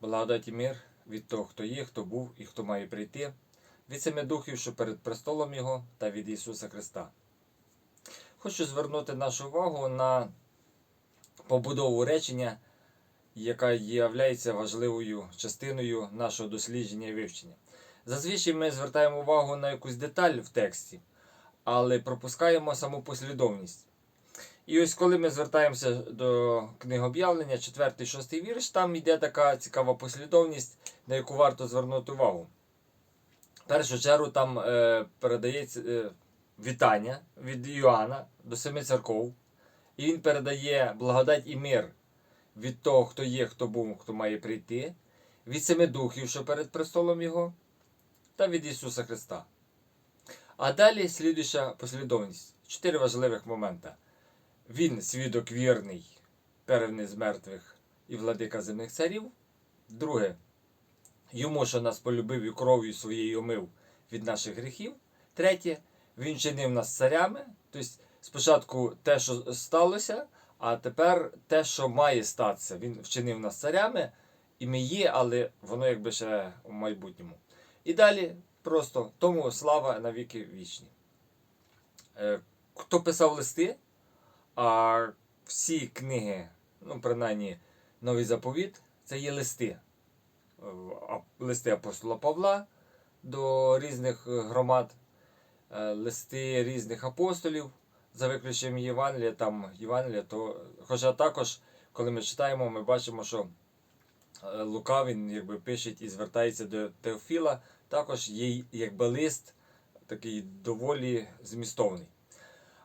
Благодать і мир від того, хто є, хто був і хто має прийти, від семи духів, що перед престолом Його, та від Ісуса Христа. Хочу звернути нашу увагу на побудову речення, яка є важливою частиною нашого дослідження і вивчення. Зазвичай ми звертаємо увагу на якусь деталь в тексті, але пропускаємо саму послідовність. І ось коли ми звертаємося до книги об'явлення, 4-6 вірш, там йде така цікава послідовність, на яку варто звернути увагу. Першу чергу там е, передається е, вітання від Йоанна до семи церков, і він передає благодать і мир від того, хто є, хто був, хто має прийти, від семи духів, що перед престолом Його, та від Ісуса Христа. А далі слідуюча послідовність. Чотири важливих моменти. Він свідок вірний, первний з мертвих і владика земних царів. Друге, йому, що нас полюбив і кров'ю своєю омив від наших гріхів. Третє, він чинив нас царями. Тобто, спочатку те, що сталося, а тепер те, що має статися. Він вчинив нас царями, і ми є, але воно якби ще у майбутньому. І далі просто тому слава на віки вічні. Е, Хто писав листи? А всі книги, ну, принаймні, новий заповіт, це є листи. Е, Листи апостола Павла до різних е, громад, е, листи різних апостолів, за виключенням Євангелія, там Євангелія, то, хоча також, коли ми читаємо, ми бачимо, що Лука він якби пише і звертається до Теофіла, також є якби лист такий доволі змістовний.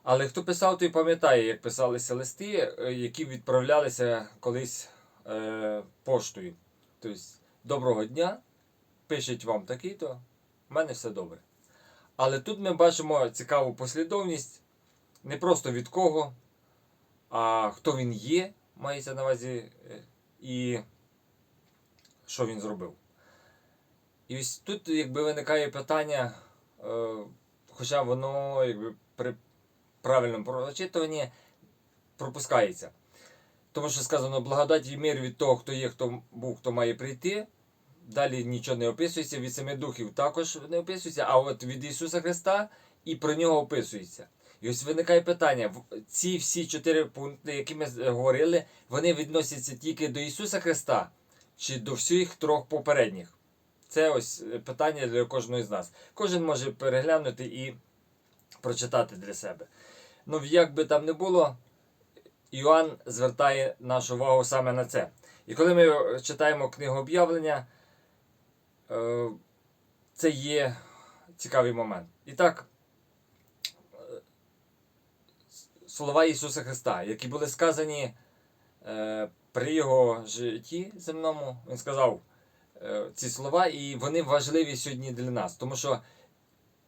Але хто писав, той пам'ятає, як писалися листи, е, які відправлялися колись е, поштою. Тобто, доброго дня, пишуть вам такий-то, в мене все добре. Але тут ми бачимо цікаву послідовність не просто від кого, а хто він є, мається на увазі, е, і що він зробив. І ось тут якби виникає питання, е, хоча воно якби при правильному прочитуванні пропускається. Тому що сказано благодать і мир від того, хто є, хто був, хто має прийти. Далі нічого не описується, від семи духів також не описується, а от від Ісуса Христа і про нього описується. І ось виникає питання: ці всі чотири пункти, які ми говорили, вони відносяться тільки до Ісуса Христа чи до всіх трьох попередніх. Це ось е, питання для кожного з нас. Кожен може переглянути і прочитати для себе. Ну, як би там не було, Іоанн звертає нашу увагу саме на це. І коли ми читаємо книгу об'явлення, е, це є цікавий момент. І так, е, слова Ісуса Христа, які були сказані е, при Його житті земному, Він сказав ці слова, і вони важливі сьогодні для нас. Тому що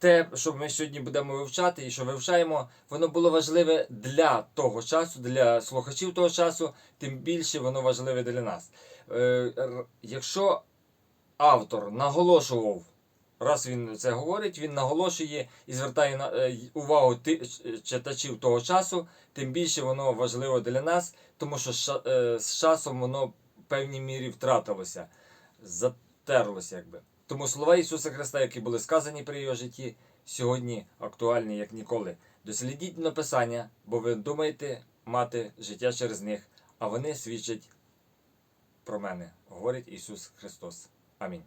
те, що ми сьогодні будемо вивчати і що вивчаємо, воно було важливе для того часу, для слухачів того часу, тим більше воно важливе для нас. Е, Якщо автор наголошував, раз він це говорить, він наголошує і звертає е, увагу читачів того часу, тим більше воно важливо для нас, тому що е, з часом воно в певній мірі втратилося, затерлося якби. Тому слова Ісуса Христа, які були сказані при його житті, сьогодні актуальні як ніколи. Дослідіть написання, бо ви думаєте мати життя через них, а вони свідчать про мене, говорить Ісус Христос. Амінь.